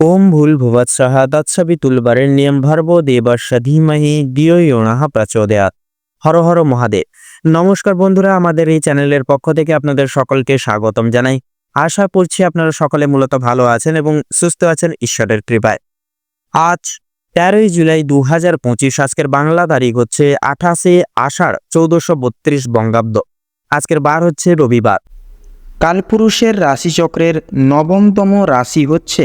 ওম ভুল ভুবৎসহ তৎসবিতুলবরের নিয়ম ভর্ব দেবস্য ধীমহি দিয় ইয়ণাহ প্রচোদয়াৎ। হর হর মহাদেব। নমস্কার বন্ধুরা, আমাদের এই চ্যানেলের পক্ষ থেকে আপনাদের সকলকে স্বাগতম জানাই। আশা করছি আপনারা সকলে মূলত ভালো আছেন এবং সুস্থ আছেন ঈশ্বরের কৃপায়। আজ তেরোই জুলাই দু হাজার পঁচিশ, আজকের বাংলা তারিখ হচ্ছে আঠাশে আষাঢ় চৌদ্দশো বত্রিশ বঙ্গাব্দ। আজকের বার হচ্ছে রবিবার। কালপুরুষের রাশিচক্রের নবমতম রাশি হচ্ছে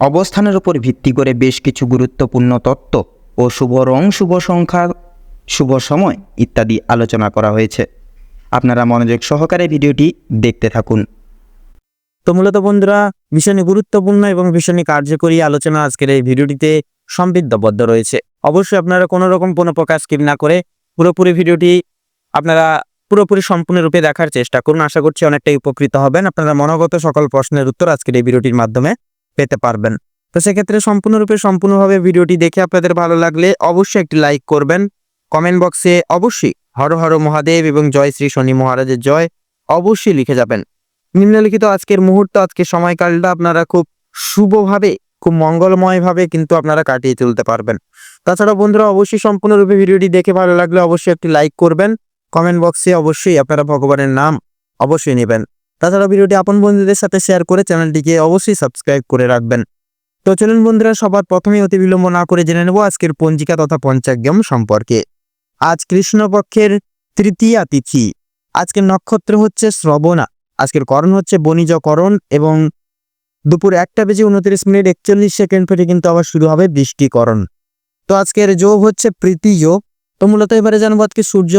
অবস্থানের উপর ভিত্তি করে বেশ কিছু গুরুত্বপূর্ণ তত্ত্ব ও শুভ রং শুভ সংখ্যা, শুভ সময় ইত্যাদি আলোচনা করা হয়েছে। আপনারা মনোযোগ সহকারে ভিডিওটি দেখতে থাকুন। তো মূলত বন্ধুরা, ভীষণই গুরুত্বপূর্ণ এবং ভীষণই কার্যকরী আলোচনা আজকের এই ভিডিওটিতে সমৃদ্ধবদ্ধ রয়েছে। অবশ্যই আপনারা কোনো রকম কোনো প্রকার স্কিপ না করে পুরোপুরি ভিডিওটি আপনারা পুরোপুরি সম্পূর্ণরূপে দেখার চেষ্টা করুন। আশা করছি অনেকটাই উপকৃত হবেন। আপনারা মনোগত সকল প্রশ্নের উত্তর আজকের এই ভিডিওটির মাধ্যমে পেতে পারবেন। তো সেক্ষেত্রে সম্পূর্ণরূপে, সম্পূর্ণভাবে ভিডিওটি দেখে আপনাদের ভালো লাগলে অবশ্যই একটি লাইক করবেন। কমেন্ট বক্সে অবশ্যই হর হর মহাদেব এবং জয় শ্রী শনি মহারাজের জয় অবশ্যই লিখে যাবেন। নিম্নলিখিত আজকের মুহূর্ত, আজকের সময়কালটা আপনারা খুব শুভভাবে, খুব মঙ্গলময়ভাবে কিন্তু আপনারা কাটিয়ে তুলতে পারবেন। তাছাড়া বন্ধুরা, অবশ্যই সম্পূর্ণরূপে ভিডিওটি দেখে ভালো লাগলে অবশ্যই একটি লাইক করবেন। কমেন্ট বক্সে অবশ্যই আপনারা ভগবানের নাম অবশ্যই নেবেন। তাছাড়া ভিডিওটি আপন বন্ধুদের সাথে শেয়ার করে চ্যানেলটিকে অবশ্যই সাবস্ক্রাইব করে রাখবেন। তো চলুন বন্ধুরা, সবার প্রথমেই অতি বিলম্ব না করে জেনে নেব আজকের পঞ্জিকা তথা পঞ্চাগ্যম সম্পর্কে। আজ কৃষ্ণপক্ষের তৃতীয়া তিথি। আজকের নক্ষত্র হচ্ছে শ্রবণা। আজকের করণ হচ্ছে বণিজকরণ এবং দুপুর একটা বেজে উনত্রিশ মিনিট একচল্লিশ সেকেন্ড থেকে কিন্তু আবার শুরু হবে বৃষ্টিকরণ। তো আজকের যোগ হচ্ছে প্রীতি যোগ। তো মূলত এবারে জানব আজকে সূর্য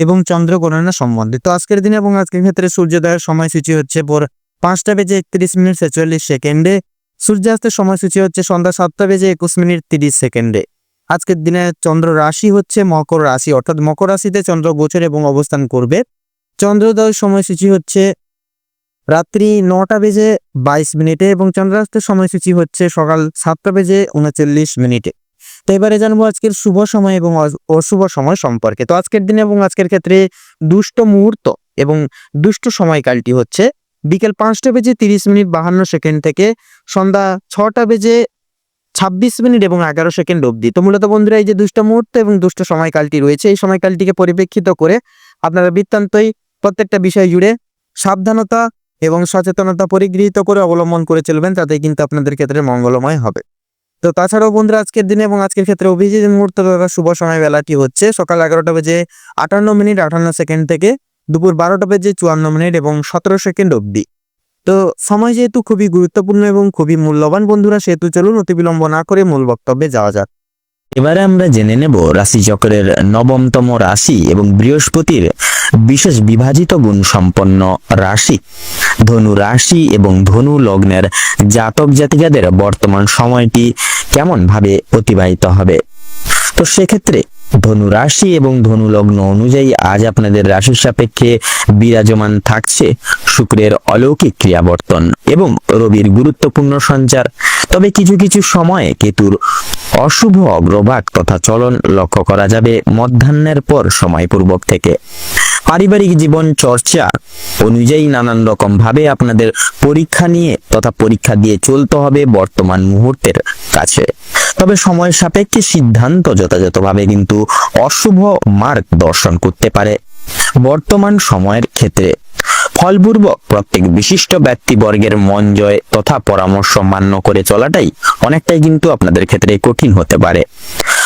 এবং চন্দ্র গণনা সম্বন্ধে। তো আজকের দিনে এবং আজকের ক্ষেত্রে সূর্যোদয়ের সময়সূচি হচ্ছে ভোর পাঁচটা বেজে একত্রিশ মিনিট ছেচল্লিশ সেকেন্ডে। সূর্যাস্তের সময়সূচি হচ্ছে সন্ধ্যা সাতটা বেজে একুশ মিনিট তিরিশ সেকেন্ডে। আজকের দিনে চন্দ্র রাশি হচ্ছে মকর রাশি, অর্থাৎ মকর রাশিতে চন্দ্র গোচর এবং অবস্থান করবে। চন্দ্রোদয়ের সময়সূচি হচ্ছে রাত্রি নটা বেজে বাইশ মিনিটে এবং চন্দ্রাস্তের সময়সূচি হচ্ছে সকাল সাতটা বেজে উনচল্লিশ মিনিটে। তো এবারে জানব আজকের শুভ সময় এবং অশুভ সময় সম্পর্কে। তো আজকের দিনে এবং আজকের ক্ষেত্রে দুষ্ট মুহূর্ত এবং দুষ্ট সময়কালটি হচ্ছে বিকেল পাঁচটা বেজে তিরিশ মিনিট বাহান্ন সেকেন্ড থেকে সন্ধ্যা ছটা বেজে ছাব্বিশ মিনিট এবং এগারো সেকেন্ড অবধি। তো মূলত বন্ধুরা, এই যে দুষ্ট মুহূর্ত এবং দুষ্ট সময়কালটি রয়েছে, এই সময়কালটিকে পরিপ্রেক্ষিত করে আপনারা বৃত্তান্তই প্রত্যেকটা বিষয় জুড়ে সাবধানতা এবং সচেতনতা পরিগৃহীত করে অবলম্বন করে চলবেন তাতে কিন্তু আপনাদের ক্ষেত্রে মঙ্গলময় হবে। তো তাছাড়াও বন্ধুরা, আজকের দিনে এবং আজকের ক্ষেত্রে অভিজিৎ মুহূর্ত তথা শুভ সময় বেলাটি হচ্ছে সকাল এগারোটা বেজে আটান্ন মিনিট আটান্ন সেকেন্ড থেকে দুপুর বারোটা বেজে চুয়ান্ন মিনিট এবং সতেরো সেকেন্ড অবধি। তো সময় যেহেতু খুবই গুরুত্বপূর্ণ এবং খুবই মূল্যবান বন্ধুরা, সেহেতু চলুন অতিবিলম্ব না করে মূল বক্তব্যে যাওয়া যাক। এবারে আমরা জেনে নেব রাশিচক্রের নবমতম রাশি এবং বৃহস্পতির বিশেষ বিভাজিত গুণ সম্পন্ন রাশি। ধনু রাশি এবং ধনু লগ্নের জাতক জাতিকাদের বর্তমান সময়টি কেমন ভাবে অতিবাহিত হবে? তো সেক্ষেত্রে ধনু রাশি এবং ধনু লগ্ন অনুযায়ী আজ আপনাদের রাশির সাপেক্ষে বিরাজমান থাকছে শুক্রের অলৌকিক ক্রিয়াবর্তন এবং রবির গুরুত্বপূর্ণ সঞ্চার। তবে কিছু কিছু সময়ে কেতুর অশুভ অগ্রভাগ তথা চলন লক্ষ্য করা যাবে। মধ্যাহ্নের পর সময়পূর্বক থেকে। পারিবারিক জীবন চর্চা অনুযায়ী নানান রকম ভাবে আপনাদের পরীক্ষা নিয়ে তথা পরীক্ষা দিয়ে চলতে হবে বর্তমান মুহূর্তের কাছে। তবে সময় সাপেক্ষে সিদ্ধান্ত যথাযথভাবে কিন্তু অশুভ মার্গ দর্শন করতে পারে। বর্তমান সময়ের ক্ষেত্রে ফলপূর্বক প্রত্যেক বিশিষ্ট ব্যক্তিবর্গের মন জয় তথা পরামর্শ মান্য করে চলাটাই অনেকটাই কিন্তু আপনাদের ক্ষেত্রে কঠিন হতে পারে।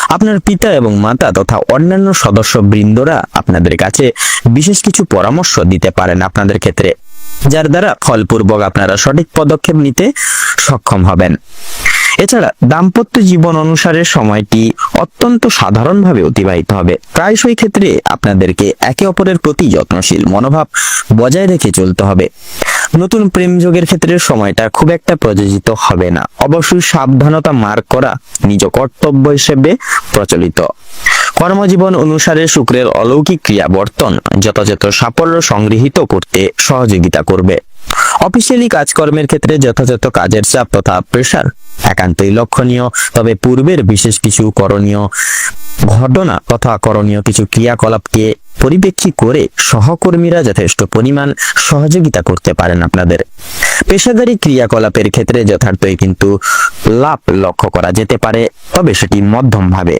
আপনার পিতা এবং মাতা তথা অন্যান্য সদস্য বৃন্দরা আপনাদের কাছে বিশেষ কিছু পরামর্শ দিতে পারেন আপনাদের ক্ষেত্রে, যার দ্বারা ফলপূর্বক আপনারা সঠিক পদক্ষেপ নিতে সক্ষম হবেন। এছাড়া দাম্পত্য জীবন অনুসারে সময়টি অত্যন্ত সাধারণভাবে অতিবাহিত হবে। প্রায়শই ক্ষেত্রে আপনাদেরকে একে অপরের প্রতি যত্নশীল মনোভাব বজায় রেখে চলতে হবে। নতুন প্রেম যোগের ক্ষেত্রে সময়টা খুব একটা প্রযোজিত হবে না। অবশ্যই সাবধানতা মার্ক করা নিজ কর্তব্য হিসেবে প্রচলিত। কর্মজীবন অনুসারে শুক্রের অলৌকিক ক্রিয়াবর্তন যথাযথ সাফল্য সংগৃহীত করতে সহযোগিতা করবে। অফিসিয়ালি কাজকর্মের ক্ষেত্রে যথাযথ কাজের চাপ তথা প্রেশার একান্তই লক্ষণীয়। তবে পূর্বের বিশেষ কিছু করণীয় ঘটনা তথা করণীয় কিছু ক্রিয়াকলাপকে পরিপ্রেক্ষী করে সহকর্মীরা যথেষ্ট পরিমাণ সহযোগিতা করতে পারেন আপনাদের। পেশাদারি ক্রিয়াকলাপের ক্ষেত্রে যথার্থই কিন্তু লাভ লক্ষ্য করা যেতে পারে, তবে সেটি মধ্যম ভাবে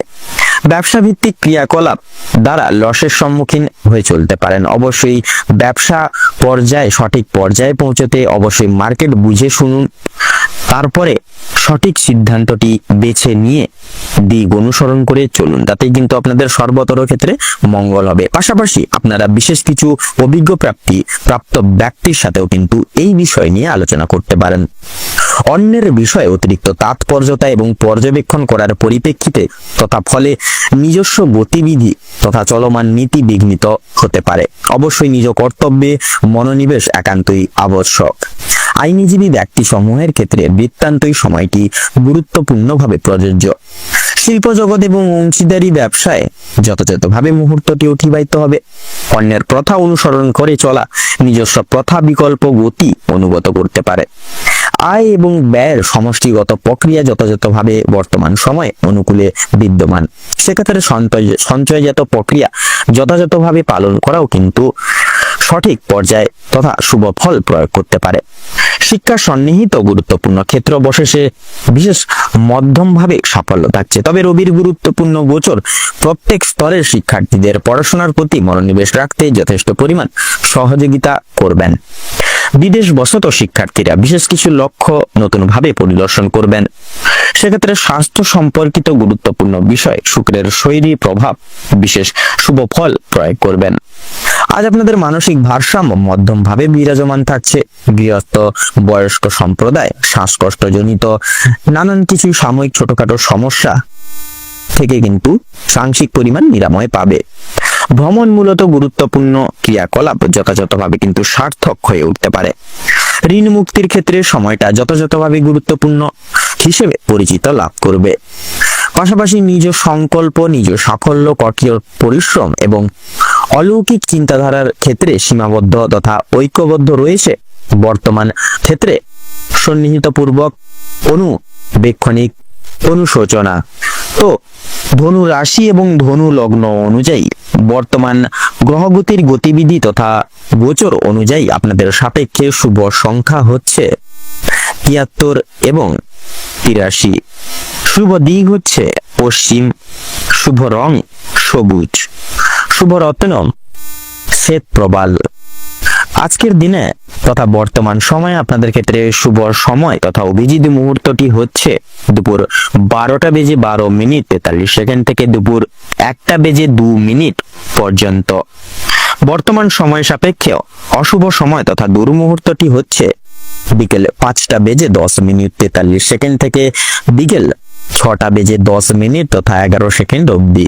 ব্যবসা ভিত্তিক ক্রিয়াকলাপ দ্বারা লসের সম্মুখীন হয়ে চলতে পারেন। অবশ্যই ব্যবসা পর্যায়ে, সঠিক পর্যায়ে পৌঁছতে অবশ্যই মার্কেট বুঝে শুনুন। তারপরে সঠিক সিদ্ধান্তটি বেছে নিয়ে দিক অনুসরণ করে চলুন। তাতেই কিন্তু আপনাদের সর্বতর ক্ষেত্রে মঙ্গল হবে। পাশাপাশি আপনারা বিশেষ কিছু অভিজ্ঞ প্রাপ্তি প্রাপ্ত ব্যক্তির সাথেও কিন্তু এই বিষয় নিয়ে আলোচনা করতে পারেন। অন্যের বিষয়ে অতিরিক্ত তাৎপর্যতা এবং পর্যবেক্ষণ করার পরিপ্রেক্ষিতে তথা ফলে নিজস্ব গতিবিধি তথা চলমান নীতি বিঘ্নিত হতে পারে। অবশ্যই নিজ কর্তব্যে মনোনিবেশ একান্তই আবশ্যক। আইনজীবী ব্যক্তি সমূহের ক্ষেত্রে বৃত্তান্তই সময়টি গুরুত্বপূর্ণভাবে প্রযোজ্য। শিল্প জগৎ এবং অংশীদারি ব্যবসায় যথাযথভাবে মুহূর্তটি অতিবাহিত হবে। অন্যের প্রথা অনুসরণ করে চলা নিজস্ব প্রথা বিকল্প গতি অনুগত করতে পারে। আয় এবং ব্যয়ের সমষ্টিগত প্রক্রিয়া যথাযথভাবে বর্তমান সময়ে অনুকূলে বিদ্যমান। সেক্ষেত্রে সঞ্চয়, সঞ্চয়জাত প্রক্রিয়া যথাযথভাবে পালন করাও কিন্তু সঠিক পর্যায়ে তথা শুভ ফল প্রয়োগ করতে পারে। শিক্ষা সন্নিহিত গুরুত্বপূর্ণ ক্ষেত্র অবশেষে বিশেষ মধ্যমভাবে সাফল্য থাকছে। তবে রবির গুরুত্বপূর্ণ গোচর প্রত্যেক স্তরের শিক্ষার্থীদের পড়াশোনার প্রতি মনোনিবেশ রাখতে যথেষ্ট পরিমাণ সহযোগিতা করবেন। বিদেশ বসত শিক্ষার্থীরা বিশেষ কিছু লক্ষ্য নতুনভাবে পরিদর্শন করবেন। সেক্ষেত্রে স্বাস্থ্য সম্পর্কিত গুরুত্বপূর্ণ বিষয় শুক্রের শৈলী প্রভাব বিশেষ শুভ ফল প্রয়োগ করবেন। আজ আপনাদের মানসিক ভারসাম্য মধ্যম ভাবে বিরাজমান থাকছে। গৃহস্থ, বয়স্ক সম্প্রদায়, শ্বাসকষ্টজনিত, নানান কিছু সাময়িক ছোটখাটো সমস্যা থেকে কিন্তু সাংশিক পরিমাণ নিরাময় পাবে। ভ্রমণ মূলত গুরুত্বপূর্ণ ক্রিয়াকলাপ যথাযথভাবে কিন্তু সার্থক হয়ে উঠতে পারে। ঋণ মুক্তির ক্ষেত্রে সময়টা যথাযথভাবে গুরুত্বপূর্ণ হিসেবে পরিচিত লাভ করবে। পাশাপাশি নিজ সংকল্প, নিজ সাফল্য, কঠোর পরিশ্রম এবং অলৌকিক চিন্তাধারার ক্ষেত্রে সীমাবদ্ধ তথা ঐক্যবদ্ধ রয়েছে বর্তমান ক্ষেত্রে সন্নিহিতপূর্বক অনুবেক্ষণিক অনুশোচনা। তো ধনু রাশি এবং ধনু লগ্ন অনুযায়ী বর্তমান গ্রহগতির গতিবিধি তথা গোচর অনুযায়ী আপনাদের সাপেক্ষে শুভ সংখ্যা হচ্ছে তিয়াত্তর এবং তিরাশি। শুভ দিক হচ্ছে পশ্চিম, শুভ রং সবুজ। শুভ রত্ন, শ্বেত প্রবাল। আজকের দিনে তথা বর্তমান সময়ে আপনাদের ক্ষেত্রে শুভ সময় তথা অভিজিৎ মুহূর্তটি হচ্ছে দুপুর বারোটা বেজে বারো মিনিট তেতাল্লিশ সেকেন্ড থেকে দুপুর একটা বেজে দু মিনিট পর্যন্ত। বর্তমান সময় সাপেক্ষে অশুভ সময় তথা দুর্মুহূর্তটি হচ্ছে বিকেল পাঁচটা বেজে দশ মিনিট তেতাল্লিশ সেকেন্ড থেকে বিকেল ছটা বেজে দশ মিনিট তথা এগারো সেকেন্ড অবধি।